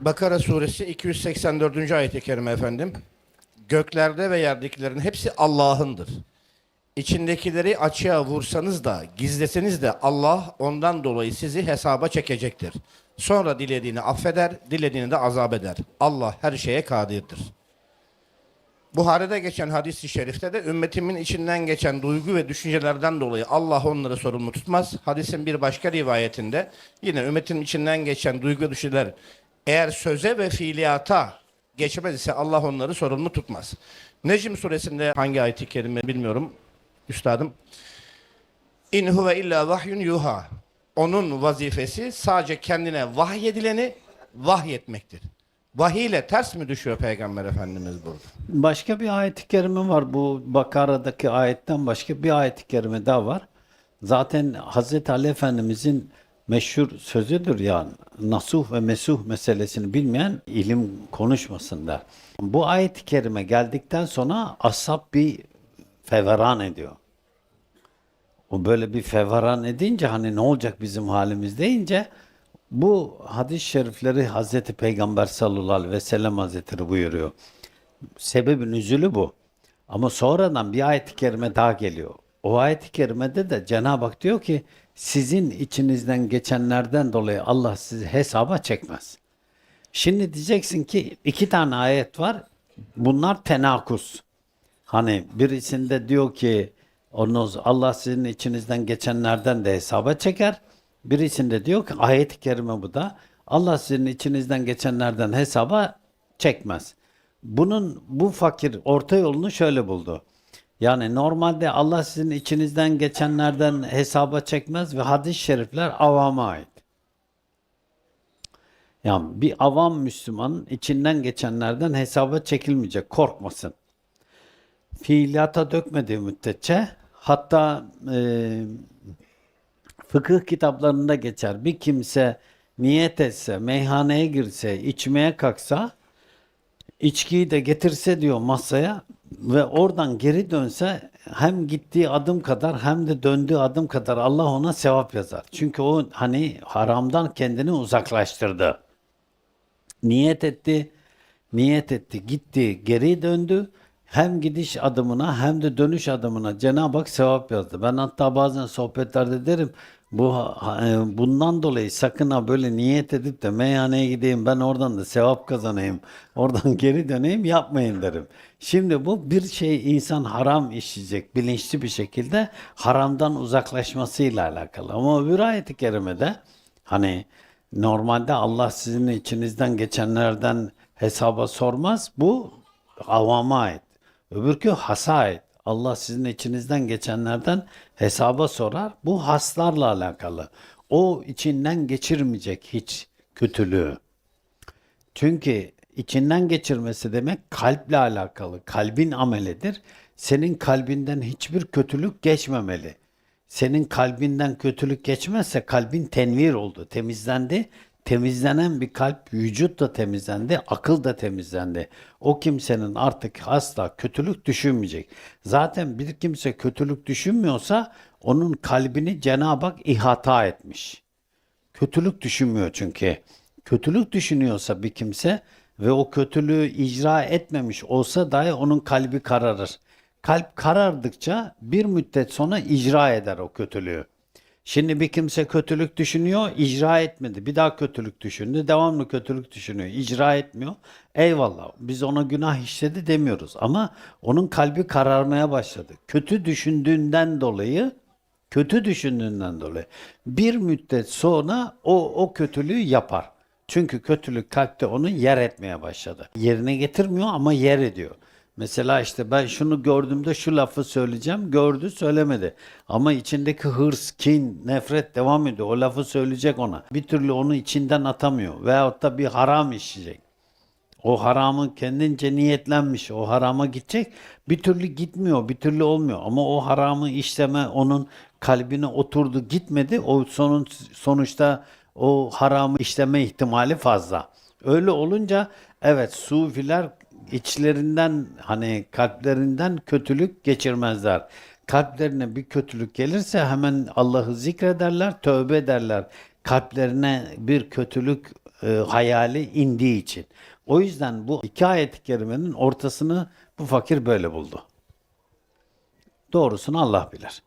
Bakara suresi 284. ayet-i kerime efendim. Göklerde ve yerdekilerin hepsi Allah'ındır. İçindekileri açığa vursanız da gizleseniz de Allah ondan dolayı sizi hesaba çekecektir. Sonra dilediğini affeder, dilediğini de azap eder. Allah her şeye kadirdir. Buhari'de geçen hadis-i şerifte de ümmetimin içinden geçen duygu ve düşüncelerden dolayı Allah onları sorumlu tutmaz. Hadisin bir başka rivayetinde yine ümmetin içinden geçen duygu ve düşünceler eğer söze ve fiiliyata geçmez ise Allah onları sorumlu tutmaz. Necm suresinde hangi ayet-i kerime bilmiyorum üstadım. İn huve illa vahyun yuha. Onun vazifesi sadece kendine vahyedileni vahyetmektir. Vahiy ile ters mi düşüyor Peygamber Efendimiz burada? Başka bir ayet-i kerime var. Bu Bakara'daki ayetten başka bir ayet-i kerime daha var. Zaten Hazreti Ali Efendimizin meşhur sözüdür ya nasuh ve mesuh meselesini bilmeyen ilim konuşmasın der. Bu ayet-i kerime geldikten sonra ashab bir feveran ediyor. O böyle bir feveran edince hani ne olacak bizim halimiz deyince bu hadis-i şerifleri Hazreti Peygamber sallallahu aleyhi ve sellem Hazretleri buyuruyor. Sebebi nüzülü bu. Ama sonradan bir ayet-i kerime daha geliyor. O ayet-i kerimede de Cenab-ı Hak diyor ki sizin içinizden geçenlerden dolayı Allah sizi hesaba çekmez. Şimdi diyeceksin ki iki tane ayet var. Bunlar tenakus. Hani birisinde diyor ki onu Allah sizin içinizden geçenlerden de hesaba çeker. Birisinde diyor ki ayet-i kerime bu da Allah sizin içinizden geçenlerden hesaba çekmez. Bunun bu fakir orta yolunu şöyle buldu. Yani normalde Allah sizin içinizden geçenlerden hesaba çekmez ve hadis-i şerifler avama ait. Yani bir avam Müslümanın içinden geçenlerden hesaba çekilmeyecek, korkmasın. Fiiliyata dökmediği müddetçe hatta e, fıkıh kitaplarında geçer. Bir kimse niyet etse, meyhaneye girse, içmeye kalksa, içkiyi de getirse diyor masaya ve oradan geri dönse hem gittiği adım kadar hem de döndüğü adım kadar Allah ona sevap yazar. Çünkü o hani haramdan kendini uzaklaştırdı. Niyet etti, niyet etti, gitti, geri döndü. Hem gidiş adımına hem de dönüş adımına Cenab-ı Hak sevap yazdı. Ben hatta bazen sohbetlerde derim bu e, bundan dolayı sakın ha böyle niyet edip de meyhaneye gideyim ben oradan da sevap kazanayım. Oradan geri döneyim yapmayın derim. Şimdi bu bir şey insan haram işleyecek bilinçli bir şekilde haramdan uzaklaşmasıyla alakalı. Ama öbür ayet-i kerimede hani normalde Allah sizin içinizden geçenlerden hesaba sormaz. Bu avama ait. Öbürkü hasa ait. Allah sizin içinizden geçenlerden hesaba sorar. Bu haslarla alakalı. O içinden geçirmeyecek hiç kötülüğü. Çünkü içinden geçirmesi demek kalple alakalı. Kalbin amelidir. Senin kalbinden hiçbir kötülük geçmemeli. Senin kalbinden kötülük geçmezse kalbin tenvir oldu, temizlendi. Temizlenen bir kalp vücut da temizlendi, akıl da temizlendi. O kimsenin artık asla kötülük düşünmeyecek. Zaten bir kimse kötülük düşünmüyorsa onun kalbini Cenab-ı Hak ihata etmiş. Kötülük düşünmüyor çünkü. Kötülük düşünüyorsa bir kimse ve o kötülüğü icra etmemiş olsa dahi onun kalbi kararır. Kalp karardıkça bir müddet sonra icra eder o kötülüğü. Şimdi bir kimse kötülük düşünüyor, icra etmedi. Bir daha kötülük düşündü, devamlı kötülük düşünüyor, icra etmiyor. Eyvallah, biz ona günah işledi demiyoruz. Ama onun kalbi kararmaya başladı. Kötü düşündüğünden dolayı kötü düşündüğünden dolayı bir müddet sonra o o kötülüğü yapar. Çünkü kötülük kalpte onu yer etmeye başladı. Yerine getirmiyor ama yer ediyor. Mesela işte ben şunu gördüğümde şu lafı söyleyeceğim. Gördü söylemedi. Ama içindeki hırs, kin, nefret devam ediyor. O lafı söyleyecek ona. Bir türlü onu içinden atamıyor. Veyahut da bir haram işleyecek. O haramı kendince niyetlenmiş. O harama gidecek. Bir türlü gitmiyor. Bir türlü olmuyor. Ama o haramı işleme onun kalbine oturdu gitmedi. O sonun, sonuçta o haramı işleme ihtimali fazla. Öyle olunca evet sufiler içlerinden hani kalplerinden kötülük geçirmezler. Kalplerine bir kötülük gelirse hemen Allah'ı zikrederler, tövbe ederler. kalplerine bir kötülük e, hayali indiği için. O yüzden bu iki ayet-i kerimenin ortasını bu fakir böyle buldu. Doğrusunu Allah bilir.